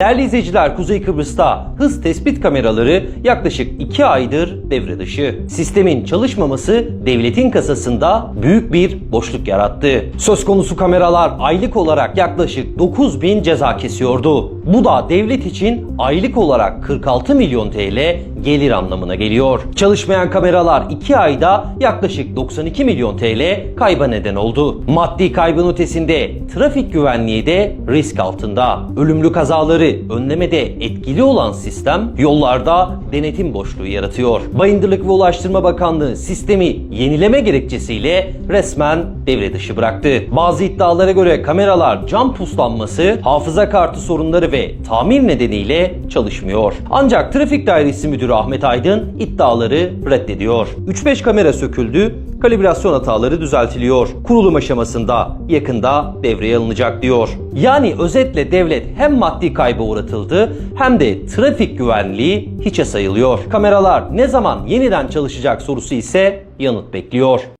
Değerli izleyiciler Kuzey Kıbrıs'ta hız tespit kameraları yaklaşık 2 aydır devre dışı. Sistemin çalışmaması devletin kasasında büyük bir boşluk yarattı. Söz konusu kameralar aylık olarak yaklaşık 9 bin ceza kesiyordu. Bu da devlet için aylık olarak 46 milyon TL gelir anlamına geliyor. Çalışmayan kameralar 2 ayda yaklaşık 92 milyon TL kayba neden oldu. Maddi kaybın ötesinde trafik güvenliği de risk altında. Ölümlü kazaları önlemede etkili olan sistem yollarda denetim boşluğu yaratıyor. Bayındırlık ve Ulaştırma Bakanlığı sistemi yenileme gerekçesiyle resmen devre dışı bıraktı. Bazı iddialara göre kameralar cam puslanması, hafıza kartı sorunları ve tamir nedeniyle çalışmıyor. Ancak Trafik Dairesi Müdürü Ahmet Aydın iddiaları reddediyor. 3-5 kamera söküldü, kalibrasyon hataları düzeltiliyor. Kurulum aşamasında yakında devreye alınacak diyor. Yani özetle devlet hem maddi kayba uğratıldı hem de trafik güvenliği hiçe sayılıyor. Kameralar ne zaman yeniden çalışacak sorusu ise yanıt bekliyor.